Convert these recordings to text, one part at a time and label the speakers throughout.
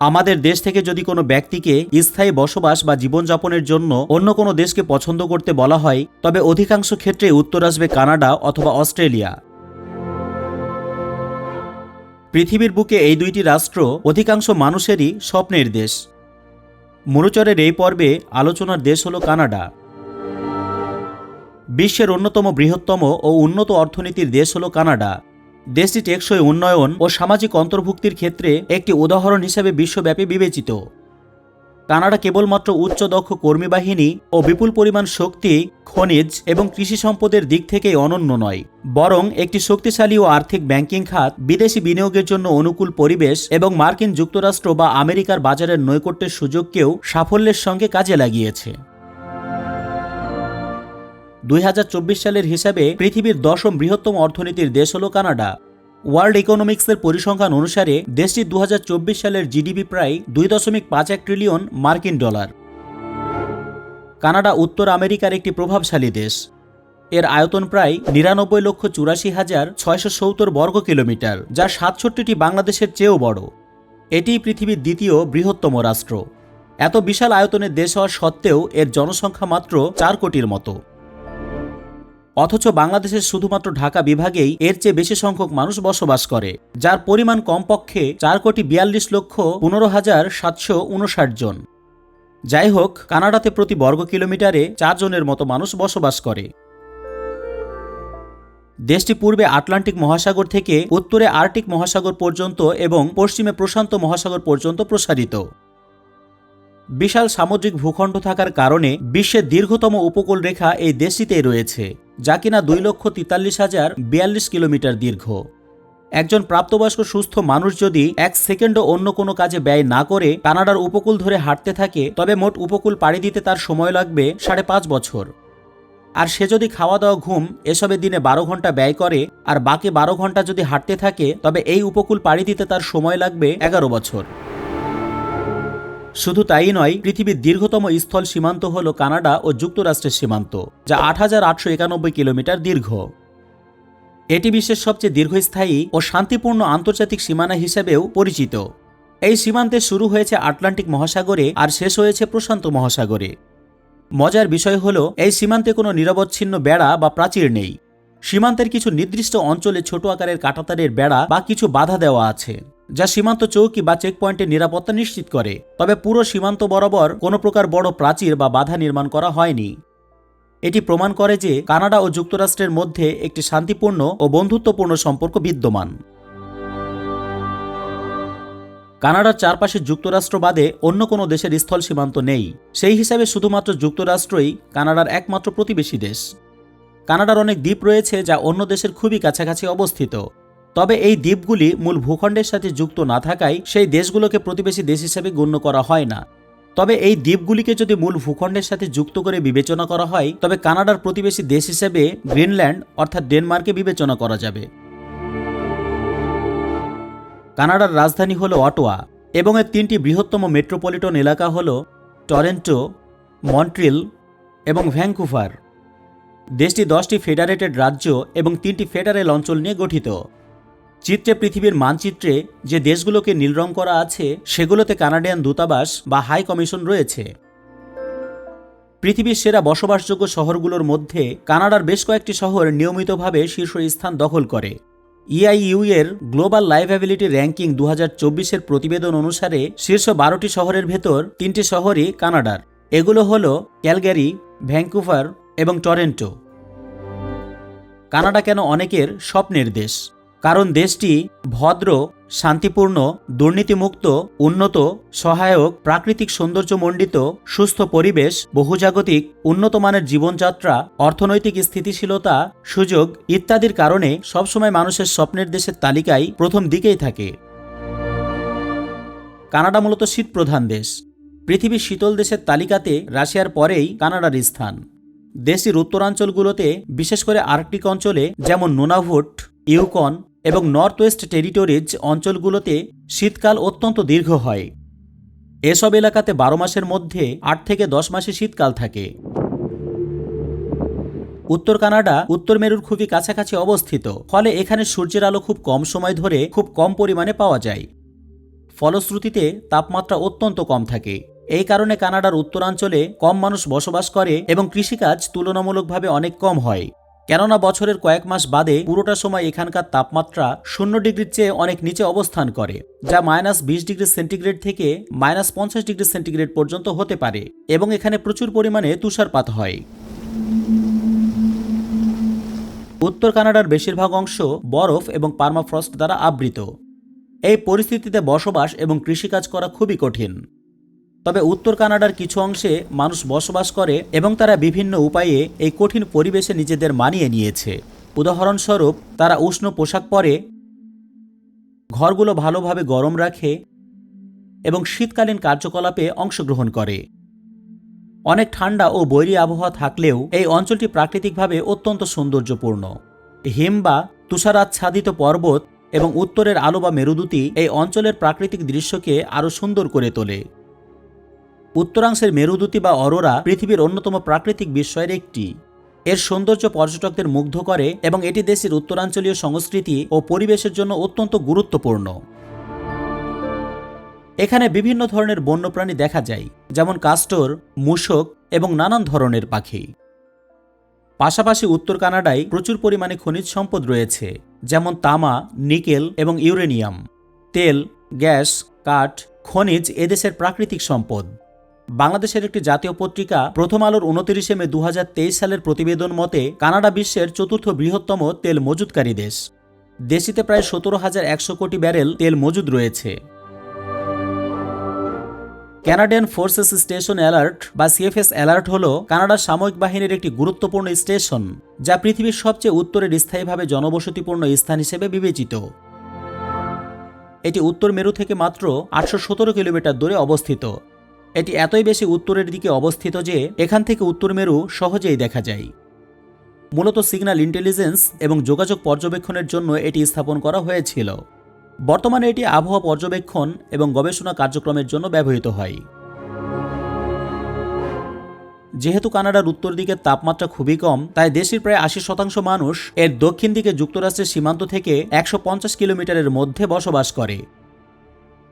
Speaker 1: আমাদের দেশ থেকে যদি কোনো ব্যক্তিকে স্থায়ী বসবাস বা জীবনযাপনের জন্য অন্য কোনো দেশকে পছন্দ করতে বলা হয়, তবে অধিকাংশ ক্ষেত্রে উত্তর আসবে কানাডা অথবা অস্ট্রেলিয়া। পৃথিবীর বুকে এই দুইটি রাষ্ট্র অধিকাংশ মানুষেরই স্বপ্নের দেশ। মরুচরের এই পর্বে আলোচনার দেশ হল কানাডা। বিশ্বের অন্যতম বৃহত্তম ও উন্নত অর্থনীতির দেশ হল কানাডা। দেশটি টেকসই উন্নয়ন ও সামাজিক অন্তর্ভুক্তির ক্ষেত্রে একটি উদাহরণ হিসেবে বিশ্বব্যাপী বিবেচিত। কানাডা কেবলমাত্র উচ্চ দক্ষ কর্মী বাহিনী ও বিপুল পরিমাণ শক্তি, খনিজ এবং কৃষি সম্পদের দিক থেকেই অনন্য নয়, বরং একটি শক্তিশালী ও আর্থিক ব্যাংকিং খাত, বিদেশি বিনিয়োগের জন্য অনুকূল পরিবেশ এবং মার্কিন যুক্তরাষ্ট্র বা আমেরিকার বাজারের নৈকট্যের সুযোগকেও সাফল্যের সঙ্গে কাজে লাগিয়েছে। দুই হাজার চব্বিশ সালের হিসাবে পৃথিবীর দশম বৃহত্তম অর্থনীতির দেশ হল কানাডা। ওয়ার্ল্ড ইকোনমিক্সের পরিসংখ্যান অনুসারে দেশটি দু হাজার চব্বিশ সালের জিডিপি প্রায় দুই দশমিক পাঁচ এক ট্রিলিয়ন মার্কিন ডলার। কানাডা উত্তর আমেরিকার একটি প্রভাবশালী দেশ। এর আয়তন প্রায় নিরানব্বই লক্ষ চুরাশি হাজার ছয়শো সত্তর বর্গ কিলোমিটার, যা সাতষট্টিটি বাংলাদেশের চেয়েও বড়। এটিই পৃথিবীর দ্বিতীয় বৃহত্তম রাষ্ট্র। এত বিশাল আয়তনের দেশ হওয়া সত্ত্বেও এর জনসংখ্যা মাত্র চার কোটির মতো। অথচ বাংলাদেশের শুধুমাত্র ঢাকা বিভাগেই এর চেয়ে বেশি সংখ্যক মানুষ বসবাস করে, যার পরিমাণ কমপক্ষে চার কোটি বিয়াল্লিশ লক্ষ পনেরো হাজার সাতশো উনষাট জন। যাই হোক, কানাডাতে প্রতি বর্গ কিলোমিটারে চারজনের মতো মানুষ বসবাস করে। দেশটি পূর্বে আটলান্টিক মহাসাগর থেকে উত্তরে আর্কটিক মহাসাগর পর্যন্ত এবং পশ্চিমে প্রশান্ত মহাসাগর পর্যন্ত প্রসারিত। বিশাল সামুদ্রিক ভূখণ্ড থাকার কারণে বিশ্বের দীর্ঘতম উপকূল রেখা এই দেশটিতেই রয়েছে, যা কিনা দুই লক্ষ তেতাল্লিশ হাজার বিয়াল্লিশ কিলোমিটার দীর্ঘ। একজন প্রাপ্তবয়স্ক সুস্থ মানুষ যদি এক সেকেন্ডও অন্য কোনো কাজে ব্যয় না করে কানাডার উপকূল ধরে হাঁটতে থাকে, তবে মোট উপকূল পাড়ি দিতে তার সময় লাগবে সাড়ে পাঁচ বছর। আর সে যদি খাওয়া দাওয়া ঘুম এসবের দিনে বারো ঘণ্টা ব্যয় করে, আর বাকি বারো ঘণ্টা যদি হাঁটতে থাকে, তবে এই উপকূল পাড়ি দিতে তার সময় লাগবে এগারো বছর। শুধু তাই নয়, পৃথিবীর দীর্ঘতম স্থল সীমান্ত হল কানাডা ও যুক্তরাষ্ট্রের সীমান্ত, যা আট হাজার আটশো একানব্বই কিলোমিটার দীর্ঘ। এটি বিশ্বের সবচেয়ে দীর্ঘস্থায়ী ও শান্তিপূর্ণ আন্তর্জাতিক সীমানা হিসেবেও পরিচিত। এই সীমান্তে শুরু হয়েছে আটলান্টিক মহাসাগরে আর শেষ হয়েছে প্রশান্ত মহাসাগরে। মজার বিষয় হল, এই সীমান্তে কোনো নিরবচ্ছিন্ন বেড়া বা প্রাচীর নেই। সীমান্তের কিছু নির্দিষ্ট অঞ্চলে ছোট আকারের কাটাতারের বেড়া বা কিছু বাধা দেওয়া আছে। যা সীমান্ত চৌকি বা চেকপয়েন্টের নিরাপত্তা নিশ্চিত করে। তবে পুরো সীমান্ত বরাবর কোনো প্রকার বড় প্রাচীর বা বাধা নির্মাণ করা হয়নি। এটি প্রমাণ করে যে কানাডা ও যুক্তরাষ্ট্রের মধ্যে একটি শান্তিপূর্ণ ও বন্ধুত্বপূর্ণ সম্পর্ক বিদ্যমান। কানাডার চারপাশে যুক্তরাষ্ট্র বাদে অন্য কোনো দেশের স্থল সীমান্ত নেই। সেই হিসাবে শুধুমাত্র যুক্তরাষ্ট্রই কানাডার একমাত্র প্রতিবেশী দেশ। কানাডার অনেক দ্বীপ রয়েছে যা অন্য দেশের খুবই কাছাকাছি অবস্থিত। তবে এই দ্বীপগুলি মূল ভূখণ্ডের সাথে যুক্ত না থাকায় সেই দেশগুলোকে প্রতিবেশী দেশ হিসেবে গণ্য করা হয় না। তবে এই দ্বীপগুলিকে যদি মূল ভূখণ্ডের সাথে যুক্ত করে বিবেচনা করা হয়, তবে কানাডার প্রতিবেশী দেশ হিসেবে গ্রিনল্যান্ড অর্থাৎ ডেনমার্কে বিবেচনা করা যাবে। কানাডার রাজধানী হল অটোয়া এবং এর তিনটি বৃহত্তম মেট্রোপলিটন এলাকা হল টরেন্টো, মন্ট্রিল এবং ভ্যাঙ্কুভার। দেশটি দশটি ফেডারেটেড রাজ্য এবং তিনটি ফেডারেল অঞ্চল নিয়ে গঠিত। চিত্রে পৃথিবীর মানচিত্রে যে দেশগুলোকে নীল রং করা আছে, সেগুলোতে কানাডিয়ান দূতাবাস বা হাই কমিশন রয়েছে। পৃথিবীর সেরা বসবাসযোগ্য শহরগুলোর মধ্যে কানাডার বেশ কয়েকটি শহর নিয়মিতভাবে শীর্ষস্থান দখল করে। ইআইইউ এর গ্লোবাল লাইভ্যাবিলিটি র্যাঙ্কিং দু হাজার প্রতিবেদন অনুসারে শীর্ষ বারোটি শহরের ভেতর তিনটি শহরই কানাডার। এগুলো হল ক্যালগ্যারি ভ্যাঙ্কুভার এবং টরেন্টো। কানাডা কেন অনেকের স্বপ্নের দেশ? কারণ দেশটি ভদ্র, শান্তিপূর্ণ, দুর্নীতিমুক্ত, উন্নত, সহায়ক, প্রাকৃতিক সৌন্দর্যমণ্ডিত, সুস্থ পরিবেশ, বহুজাগতিক উন্নত মানের জীবনযাত্রা, অর্থনৈতিক স্থিতিশীলতা, সুযোগ ইত্যাদির কারণে সবসময় মানুষের স্বপ্নের দেশের তালিকায় প্রথম দিকেই থাকে। কানাডা মূলত শীতপ্রধান দেশ। পৃথিবীর শীতল দেশের তালিকাতে রাশিয়ার পরেই কানাডার স্থান। দেশটির উত্তরাঞ্চলগুলোতে বিশেষ করে আর্কটিক অঞ্চলে যেমন নোনাভুট, ইউকন এবং নর্থ ওয়েস্ট টেরিটরিজ অঞ্চলগুলোতে শীতকাল অত্যন্ত দীর্ঘ হয়। এসব এলাকাতে বারো মাসের মধ্যে আট থেকে দশ মাসে শীতকাল থাকে। উত্তর কানাডা, উত্তর মেরুর খুবই কাছাকাছি অবস্থিত, ফলে এখানে সূর্যের আলো খুব কম সময় ধরে খুব কম পরিমাণে পাওয়া যায়। ফলশ্রুতিতে তাপমাত্রা অত্যন্ত কম থাকে। এই কারণে কানাডার উত্তরাঞ্চলে কম মানুষ বসবাস করে এবং কৃষিকাজ তুলনামূলকভাবে অনেক কম হয়। কেননা বছরের কয়েক মাস বাদে পুরোটা সময় এখানকার তাপমাত্রা শূন্য ডিগ্রির চেয়ে অনেক নিচে অবস্থান করে, যা মাইনাস বিশ ডিগ্রি সেন্টিগ্রেড থেকে মাইনাস পঞ্চাশ ডিগ্রি সেন্টিগ্রেড পর্যন্ত হতে পারে এবং এখানে প্রচুর পরিমাণে তুষারপাত হয়। উত্তর কানাডার বেশিরভাগ অংশ বরফ এবং পার্মাফ্রস্ট দ্বারা আবৃত। এই পরিস্থিতিতে বসবাস এবং কৃষিকাজ করা খুবই কঠিন। তবে উত্তর কানাডার কিছু অংশে মানুষ বসবাস করে এবং তারা বিভিন্ন উপায়ে এই কঠিন পরিবেশে নিজেদের মানিয়ে নিয়েছে। উদাহরণস্বরূপ, তারা উষ্ণ পোশাক পরে, ঘরগুলো ভালোভাবে গরম রাখে এবং শীতকালীন কার্যকলাপে অংশগ্রহণ করে। অনেক ঠান্ডা ও বৈরী আবহাওয়া থাকলেও এই অঞ্চলটি প্রাকৃতিকভাবে অত্যন্ত সৌন্দর্যপূর্ণ। হিম বা তুষারাচ্ছাদিত পর্বত এবং উত্তরের আলো বা মেরুদূতি এই অঞ্চলের প্রাকৃতিক দৃশ্যকে আরও সুন্দর করে তোলে। উত্তরাংশের মেরুদূতি বা অরোরা পৃথিবীর অন্যতম প্রাকৃতিক বিস্ময়ের একটি। এর সৌন্দর্য পর্যটকদের মুগ্ধ করে এবং এটি দেশের উত্তরাঞ্চলীয় সংস্কৃতি ও পরিবেশের জন্য অত্যন্ত গুরুত্বপূর্ণ। এখানে বিভিন্ন ধরনের বন্যপ্রাণী দেখা যায়, যেমন কাস্টর, মূষক এবং নানান ধরনের পাখি। পাশাপাশি উত্তর কানাডায় প্রচুর পরিমাণে খনিজ সম্পদ রয়েছে, যেমন তামা, নিকেল এবং ইউরেনিয়াম। তেল, গ্যাস, কাঠ, খনিজ এদেশের প্রাকৃতিক সম্পদ। বাংলাদেশের একটি জাতীয় পত্রিকা প্রথম আলোর উনতিরিশে মে দু হাজার তেইশ সালের প্রতিবেদন মতে, কানাডা বিশ্বের চতুর্থ বৃহত্তম তেল মজুতকারী দেশ। দেশটিতে প্রায় সতেরো হাজার একশো কোটি ব্যারেল তেল মজুদ রয়েছে। ক্যানাডিয়ান ফোর্সেস স্টেশন অ্যালার্ট বা সিএফএস অ্যালার্ট হল কানাডার সামরিক বাহিনীর একটি গুরুত্বপূর্ণ স্টেশন, যা পৃথিবীর সবচেয়ে উত্তরের স্থায়ীভাবে জনবসতিপূর্ণ স্থান হিসেবে বিবেচিত। এটি উত্তর মেরু থেকে মাত্র আটশো সতেরো কিলোমিটার দূরে অবস্থিত। এটি এতই বেশি উত্তরের দিকে অবস্থিত যে এখান থেকে উত্তর মেরু সহজেই দেখা যায়। মূলত সিগন্যাল ইন্টেলিজেন্স এবং যোগাযোগ পর্যবেক্ষণের জন্য এটি স্থাপন করা হয়েছিল। বর্তমানে এটি আবহাওয়া পর্যবেক্ষণ এবং গবেষণা কার্যক্রমের জন্য ব্যবহৃত হয়। যেহেতু কানাডার উত্তর দিকের তাপমাত্রা খুবই কম, তাই দেশের প্রায় আশি শতাংশ মানুষ এর দক্ষিণ দিকে যুক্তরাষ্ট্রের সীমান্ত থেকে একশো পঞ্চাশ কিলোমিটারের মধ্যে বসবাস করে।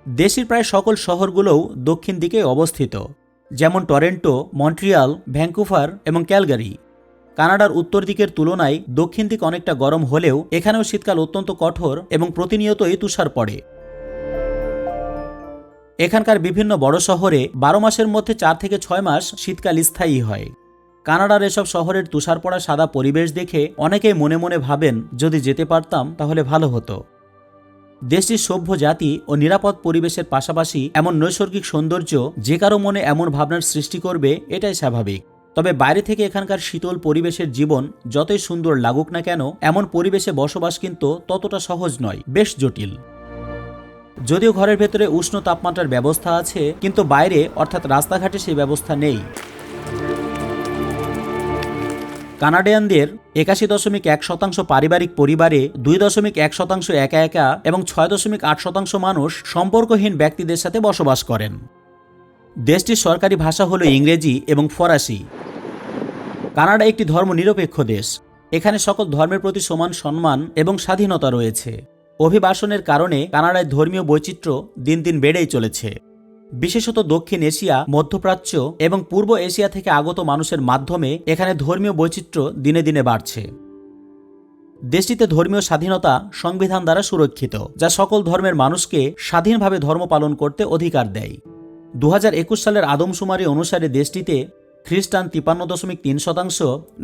Speaker 1: দেশের প্রায় সকল শহরগুলোও দক্ষিণ দিকে অবস্থিত, যেমন টরেন্টো, মন্ট্রিয়াল ভ্যাঙ্কুভার এবং ক্যালগারি। কানাডার উত্তর দিকের তুলনায় দক্ষিণ দিক অনেকটা গরম হলেও এখানেও শীতকাল অত্যন্ত কঠোর এবং প্রতিনিয়তই তুষার পড়ে। এখানকার বিভিন্ন বড় শহরে বারো মাসের মধ্যে চার থেকে ছয় মাস শীতকাল স্থায়ী হয়। কানাডার এসব শহরের তুষার পড়া সাদা পরিবেশ দেখে অনেকেই মনে মনে ভাবেন, যদি যেতে পারতাম তাহলে ভালো হতো। দেশটির সভ্য জাতি ও নিরাপদ পরিবেশের পাশাপাশি এমন নৈসর্গিক সৌন্দর্য যে কারও মনে এমন ভাবনার সৃষ্টি করবে, এটাই স্বাভাবিক। তবে বাইরে থেকে এখানকার শীতল পরিবেশের জীবন যতই সুন্দর লাগুক না কেন, এমন পরিবেশে বসবাস কিন্তু ততটা সহজ নয়, বেশ জটিল। যদিও ঘরের ভেতরে উষ্ণ তাপমাত্রার ব্যবস্থা আছে, কিন্তু বাইরে, অর্থাৎ রাস্তাঘাটে সেই ব্যবস্থা নেই। কানাডিয়ানদের একাশি দশমিক এক শতাংশ পারিবারিক পরিবারে দুই দশমিক এক শতাংশ একা একা এবং ছয় দশমিক আট শতাংশ মানুষ সম্পর্কহীন ব্যক্তিদের সাথে বসবাস করেন। দেশটির সরকারি ভাষা হল ইংরেজি এবং ফরাসি। কানাডা একটি ধর্মনিরপেক্ষ দেশ। এখানে সকল ধর্মের প্রতি সমান সম্মান এবং স্বাধীনতা রয়েছে। অভিবাসনের কারণে কানাডায় ধর্মীয় বৈচিত্র্য দিন দিন বেড়েই চলেছে। বিশেষত দক্ষিণ এশিয়া, মধ্যপ্রাচ্য এবং পূর্ব এশিয়া থেকে আগত মানুষের মাধ্যমে এখানে ধর্মীয় বৈচিত্র্য দিনে দিনে বাড়ছে। দেশটিতে ধর্মীয় স্বাধীনতা সংবিধান দ্বারা সুরক্ষিত, যা সকল ধর্মের মানুষকে স্বাধীনভাবে ধর্ম পালন করতে অধিকার দেয়। দু হাজার একুশ সালের আদমশুমারি অনুসারে দেশটিতে খ্রিস্টান তিপান্ন দশমিক তিন শতাংশ,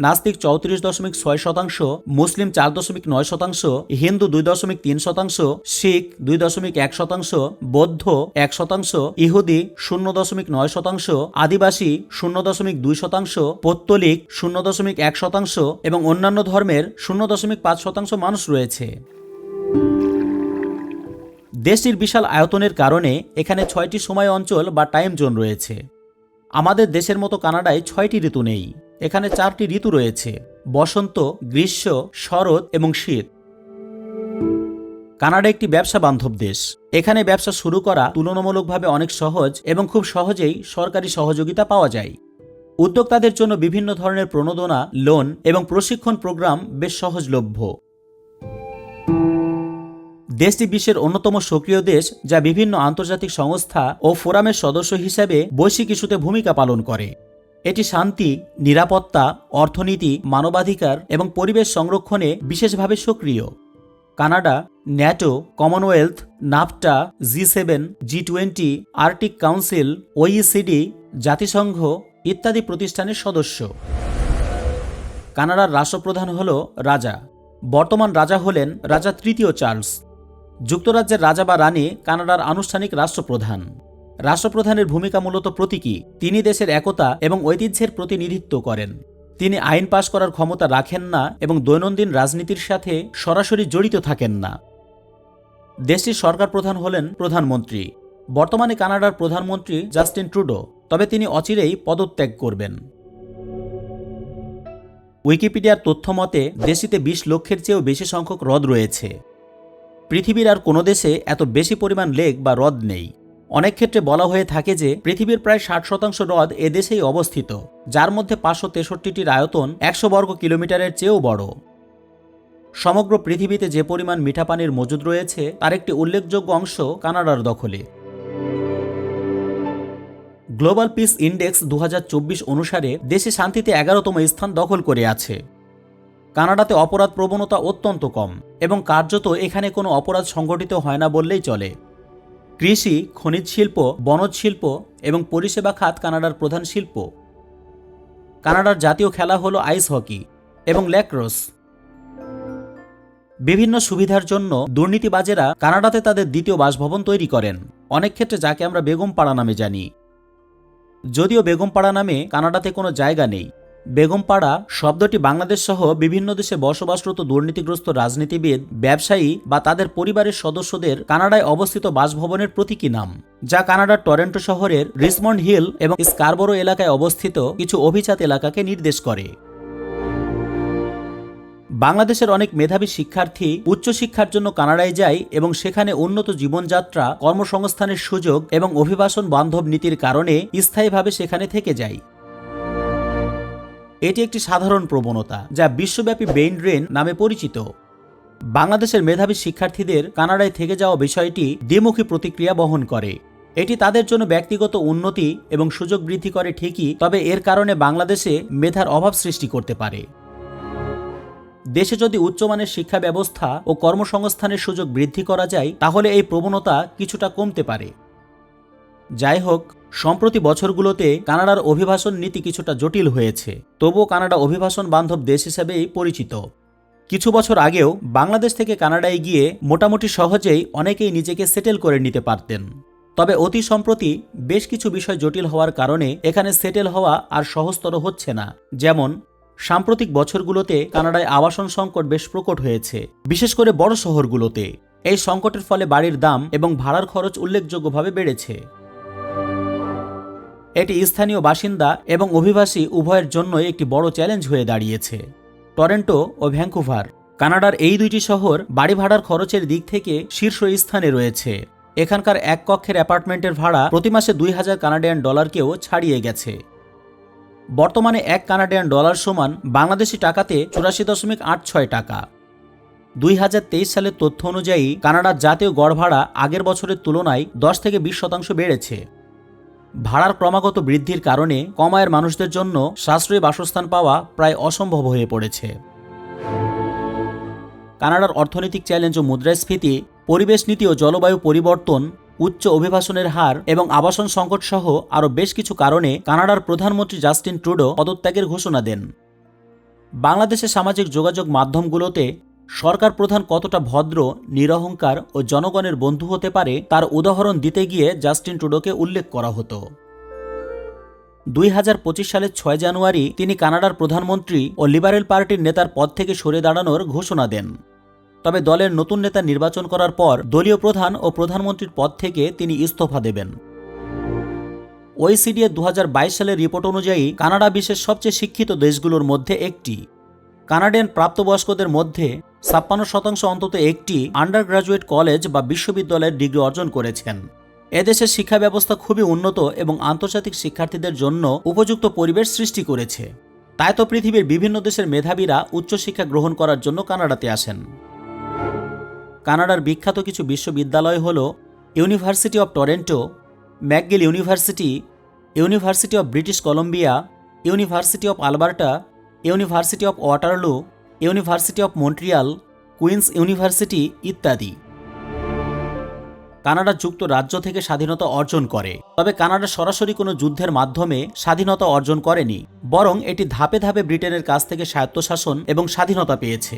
Speaker 1: নাস্তিক চৌত্রিশ দশমিক ছয় শতাংশ, মুসলিম চার দশমিক নয় শতাংশ, হিন্দু দুই দশমিক তিন শতাংশ, শিখ দুই দশমিক এক শতাংশ, বৌদ্ধ এক শতাংশ, ইহুদি শূন্য দশমিক নয় শতাংশ, আদিবাসী শূন্য দশমিক দুই শতাংশ, পত্তলিক শূন্য দশমিক এক শতাংশ এবং অন্যান্য ধর্মের শূন্য দশমিক পাঁচ শতাংশ মানুষ রয়েছে। দেশটির বিশাল আয়তনের কারণে এখানে ছয়টি সময় অঞ্চল বা টাইম জোন রয়েছে। আমাদের দেশের মতো কানাডায় ছয়টি ঋতু নেই। এখানে চারটি ঋতু রয়েছে, বসন্ত, গ্রীষ্ম, শরৎ এবং শীত। কানাডা একটি ব্যবসা বান্ধব দেশ। এখানে ব্যবসা শুরু করা তুলনামূলকভাবে অনেক সহজ এবং খুব সহজেই সরকারি সহযোগিতা পাওয়া যায়। উদ্যোক্তাদের জন্য বিভিন্ন ধরনের প্রণোদনা, লোন এবং প্রশিক্ষণ প্রোগ্রাম বেশ সহজলভ্য। দেশটি বিশ্বের অন্যতম সক্রিয় দেশ, যা বিভিন্ন আন্তর্জাতিক সংস্থা ও ফোরামের সদস্য হিসেবে বৈশ্বিক ইস্যুতে ভূমিকা পালন করে। এটি শান্তি, নিরাপত্তা, অর্থনীতি, মানবাধিকার এবং পরিবেশ সংরক্ষণে বিশেষভাবে সক্রিয়। Canada, NATO, Commonwealth, NAFTA, G seven, G twenty, Arctic council OECD জাতিসংঘ ইত্যাদি প্রতিষ্ঠানের সদস্য। কানাডার রাষ্ট্রপ্রধান হল রাজা। বর্তমান রাজা হলেন রাজা তৃতীয় চার্লস। যুক্তরাজ্যের রাজা বা রানী কানাডার আনুষ্ঠানিক রাষ্ট্রপ্রধান। রাষ্ট্রপ্রধানের ভূমিকা মূলত প্রতীকী, তিনি দেশের একতা এবং ঐতিহ্যের প্রতিনিধিত্ব করেন। তিনি আইন পাশ করার ক্ষমতা রাখেন না এবং দৈনন্দিন রাজনীতির সাথে সরাসরি জড়িত থাকেন না। দেশটির সরকার প্রধান হলেন প্রধানমন্ত্রী। বর্তমানে কানাডার প্রধানমন্ত্রী জাস্টিন ট্রুডো, তবে তিনি অচিরেই পদত্যাগ করবেন। উইকিপিডিয়ার তথ্য মতে, দেশটিতে বিশ লক্ষের চেয়েও বেশি সংখ্যক হ্রদ রয়েছে। পৃথিবীর আর কোনো দেশে এত বেশি পরিমাণ লেক বা হ্রদ নেই। অনেক ক্ষেত্রে বলা হয়ে থাকে যে, পৃথিবীর প্রায় ষাট শতাংশ হ্রদ এদেশেই অবস্থিত, যার মধ্যে পাঁচশো তেষট্টিটির আয়তন একশো বর্গ কিলোমিটারের চেয়েও বড়। সমগ্র পৃথিবীতে যে পরিমাণ মিঠা পানির মজুদ রয়েছে, তার একটি উল্লেখযোগ্য অংশ কানাডার দখলে। গ্লোবাল পিস ইন্ডেক্স দু হাজার চব্বিশ অনুসারে দেশে শান্তিতে এগারোতম স্থান দখল করে আছে। কানাডাতে অপরাধ প্রবণতা অত্যন্ত কম এবং কার্যত এখানে কোনো অপরাধ সংগঠিত হয় না বললেই চলে। কৃষি, খনিজ শিল্প, বনজ শিল্প এবং পরিষেবা খাত কানাডার প্রধান শিল্প। কানাডার জাতীয় খেলা হলো আইস হকি এবং ল্যাক্রোস। বিভিন্ন সুবিধার জন্য দুর্নীতিবাজেরা কানাডাতে তাদের দ্বিতীয় বাসভবন তৈরি করেন। অনেক ক্ষেত্রে যাকে আমরা বেগমপাড়া নামে জানি। যদিও বেগমপাড়া নামে কানাডাতে কোনো জায়গা নেই বেগমপাড়া শব্দটি বাংলাদেশ সহ বিভিন্ন দেশে বসবাসরত দুর্নীতিগ্রস্ত রাজনীতিবিদ, ব্যবসায়ী বা তাদের পরিবারের সদস্যদের কানাডায় অবস্থিত বাসভবনের প্রতীকী নাম, যা কানাডার টরেন্টো শহরের রিসমন্ড হিল এবং স্কারবোরো এলাকায় অবস্থিত কিছু অভিজাত এলাকাকে নির্দেশ করে। বাংলাদেশের অনেক মেধাবী শিক্ষার্থী উচ্চশিক্ষার জন্য কানাডায় যায় এবং সেখানে উন্নত জীবনযাত্রা, কর্মসংস্থানের সুযোগ এবং অভিবাসন বান্ধব নীতির কারণে স্থায়ীভাবে সেখানে থেকে যায়। এটি একটি সাধারণ প্রবণতা যা বিশ্বব্যাপী বেইন ড্রেন নামে পরিচিত। বাংলাদেশের মেধাবী শিক্ষার্থীদের কানাডায় থেকে যাওয়া বিষয়টি দ্বিমুখী প্রতিক্রিয়া বহন করে। এটি তাদের জন্য ব্যক্তিগত উন্নতি এবং সুযোগ বৃদ্ধি করে ঠিকই, তবে এর কারণে বাংলাদেশে মেধার অভাব সৃষ্টি করতে পারে। দেশে যদি উচ্চমানের শিক্ষা ব্যবস্থা ও কর্মসংস্থানের সুযোগ বৃদ্ধি করা যায়, তাহলে এই প্রবণতা কিছুটা কমতে পারে। যাই হোক, সম্প্রতি বছরগুলোতে কানাডার অভিবাসন নীতি কিছুটা জটিল হয়েছে। তবুও কানাডা অভিবাসন বান্ধব দেশ হিসেবেই পরিচিত। কিছু বছর আগেও বাংলাদেশ থেকে কানাডায় গিয়ে মোটামুটি সহজেই অনেকেই নিজেকে সেটেল করে নিতে পারতেন। তবে অতি সম্প্রতি বেশ কিছু বিষয় জটিল হওয়ার কারণে এখানে সেটেল হওয়া আর সহজতর হচ্ছে না। যেমন, সাম্প্রতিক বছরগুলোতে কানাডায় আবাসন সংকট বেশ প্রকট হয়েছে, বিশেষ করে বড় শহরগুলোতে। এই সংকটের ফলে বাড়ির দাম এবং ভাড়ার খরচ উল্লেখযোগ্যভাবে বেড়েছে। এটি স্থানীয় বাসিন্দা এবং অভিবাসী উভয়ের জন্যই একটি বড় চ্যালেঞ্জ হয়ে দাঁড়িয়েছে। টরেন্টো ও ভ্যাঙ্কুভার কানাডার এই দুইটি শহর বাড়ি ভাড়ার খরচের দিক থেকে শীর্ষ স্থানে রয়েছে। এখানকার এক কক্ষের অ্যাপার্টমেন্টের ভাড়া প্রতি মাসে দুই হাজার কানাডিয়ান ডলারকেও ছাড়িয়ে গেছে। বর্তমানে এক কানাডিয়ান ডলার সমান বাংলাদেশি টাকাতে চুরাশি দশমিক আট ছয় টাকা। দুই হাজার তেইশ সালের তথ্য অনুযায়ী কানাডার জাতীয় গড় ভাড়া আগের বছরের তুলনায় দশ থেকে বিশ শতাংশ বেড়েছে। ভাড়ার ক্রমাগত বৃদ্ধির কারণে কমায়ের মানুষদের জন্য সাশ্রয়ী বাসস্থান পাওয়া প্রায় অসম্ভব হয়ে পড়েছে। কানাডার অর্থনৈতিক চ্যালেঞ্জ ও মুদ্রাস্ফীতি পরিবেশ নীতি ও জলবায়ু পরিবর্তন, উচ্চ অভিবাসনের হার এবং আবাসন সংকট সহ আরও বেশ কিছু কারণে কানাডার প্রধানমন্ত্রী জাস্টিন ট্রুডো পদত্যাগের ঘোষণা দেন। বাংলাদেশের সামাজিক যোগাযোগ মাধ্যমগুলোতে সরকার প্রধান কতটা ভদ্র, নিরহংকার ও জনগণের বন্ধু হতে পারে তার উদাহরণ দিতে গিয়ে জাস্টিন টুডোকে উল্লেখ করা হতো। দুই হাজার পঁচিশ সালের ছয় জানুয়ারি তিনি কানাডার প্রধানমন্ত্রী ও লিবারেল পার্টির নেতার পদ থেকে সরে দাঁড়ানোর ঘোষণা দেন। তবে দলের নতুন নেতা নির্বাচন করার পর দলীয় প্রধান ও প্রধানমন্ত্রীর পদ থেকে তিনি ইস্তফা দেবেন। ওইসিডি দু হাজার বাইশ সালের রিপোর্ট অনুযায়ী কানাডা বিশ্বের সবচেয়ে শিক্ষিত দেশগুলোর মধ্যে একটি। কানাডিয়ান প্রাপ্তবয়স্কদের মধ্যে ছাপ্পান্ন শতাংশ অন্তত একটি আন্ডার গ্রাজুয়েট কলেজ বা বিশ্ববিদ্যালয়ের ডিগ্রি অর্জন করেছেন। এদেশের শিক্ষা ব্যবস্থা খুবই উন্নত এবং আন্তর্জাতিক শিক্ষার্থীদের জন্য উপযুক্ত পরিবেশ সৃষ্টি করেছে। তাই তো পৃথিবীর বিভিন্ন দেশের মেধাবীরা উচ্চশিক্ষা গ্রহণ করার জন্য কানাডাতে আসেন। কানাডার বিখ্যাত কিছু বিশ্ববিদ্যালয় হল university of Toronto, McGill university university of British Columbia, university of Alberta university of Waterloo university of Montreal Queen's university ইত্যাদি। কানাডা যুক্তরাজ্য থেকে স্বাধীনতা অর্জন করে। তবে কানাডা সরাসরি কোনো যুদ্ধের মাধ্যমে স্বাধীনতা অর্জন করেনি, বরং এটি ধাপে ধাপে ব্রিটেনের কাছ থেকে স্বায়ত্তশাসন এবং স্বাধীনতা পেয়েছে।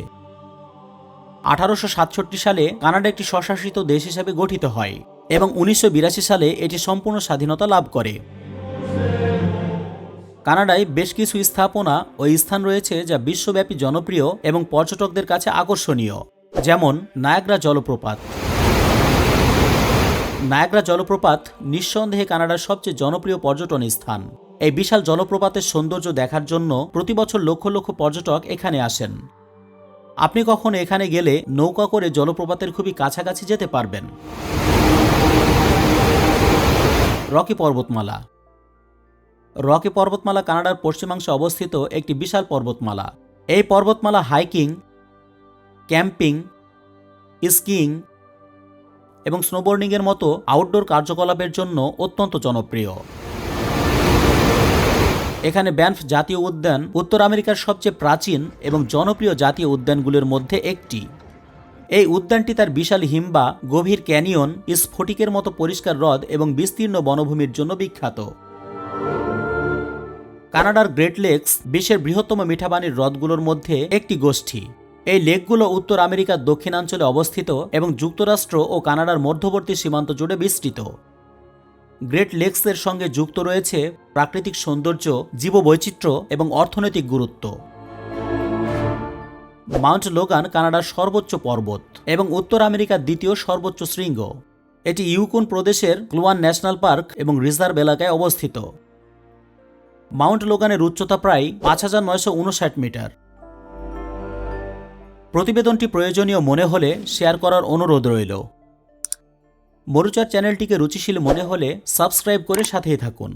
Speaker 1: আঠারোশো সাতষট্টি সালে কানাডা একটি স্বশাসিত দেশ হিসেবে গঠিত হয় এবং উনিশশো বিরাশি সালে এটি সম্পূর্ণ স্বাধীনতা লাভ করে। কানাডায় বেশ কিছু স্থাপনা ও স্থান রয়েছে যা বিশ্বব্যাপী জনপ্রিয় এবং পর্যটকদের কাছে আকর্ষণীয়, যেমন নায়াগ্রা জলপ্রপাত। নায়াগ্রা জলপ্রপাত নিঃসন্দেহে কানাডার সবচেয়ে জনপ্রিয় পর্যটন স্থান। এই বিশাল জলপ্রপাতের সৌন্দর্য দেখার জন্য প্রতি বছর লক্ষ লক্ষ পর্যটক এখানে আসেন। আপনি কখনো এখানে গেলে নৌকা করে জলপ্রপাতের খুবই কাছাকাছি যেতে পারবেন। রকি পর্বতমালা। রকি পর্বতমালা কানাডার পশ্চিমাংশে অবস্থিত একটি বিশাল পর্বতমালা। এই পর্বতমালা হাইকিং, ক্যাম্পিং, স্কিইং এবং স্নোবোর্ডিংয়ের মতো আউটডোর কার্যকলাপের জন্য অত্যন্ত জনপ্রিয়। এখানে ব্যানফ জাতীয় উদ্যান উত্তর আমেরিকার সবচেয়ে প্রাচীন এবং জনপ্রিয় জাতীয় উদ্যানগুলির মধ্যে একটি। এই উদ্যানটি তার বিশাল হিম্বা গভীর ক্যানিয়ন, স্ফটিকের মতো পরিষ্কার হ্রদ এবং বিস্তীর্ণ বনভূমির জন্য বিখ্যাত। কানাডার গ্রেট লেকস বিশ্বের বৃহত্তম মিঠাবানির হ্রদগুলোর মধ্যে একটি গোষ্ঠী। এই লেকগুলো উত্তর আমেরিকার দক্ষিণাঞ্চলে অবস্থিত এবং যুক্তরাষ্ট্র ও কানাডার মধ্যবর্তী সীমান্ত জুড়ে বিস্তৃত। গ্রেট লেকসের সঙ্গে যুক্ত রয়েছে প্রাকৃতিক সৌন্দর্য, জীববৈচিত্র্য এবং অর্থনৈতিক গুরুত্ব। মাউন্ট লোগান কানাডার সর্বোচ্চ পর্বত এবং উত্তর আমেরিকার দ্বিতীয় সর্বোচ্চ শৃঙ্গ। এটি ইউকুন প্রদেশের ক্লুয়ান ন্যাশনাল পার্ক এবং রিজার্ভ এলাকায় অবস্থিত। মাউন্ট লোগানের উচ্চতা প্রায় পাঁচ হাজার নয়শো উনষাট মিটার। প্রতিবেদনটি প্রয়োজনীয় মনে হলে শেয়ার করার অনুরোধ রইল। মরুচার চ্যানেলটিকে রুচিশীল মনে হলে সাবস্ক্রাইব করে সাথেই থাকুন।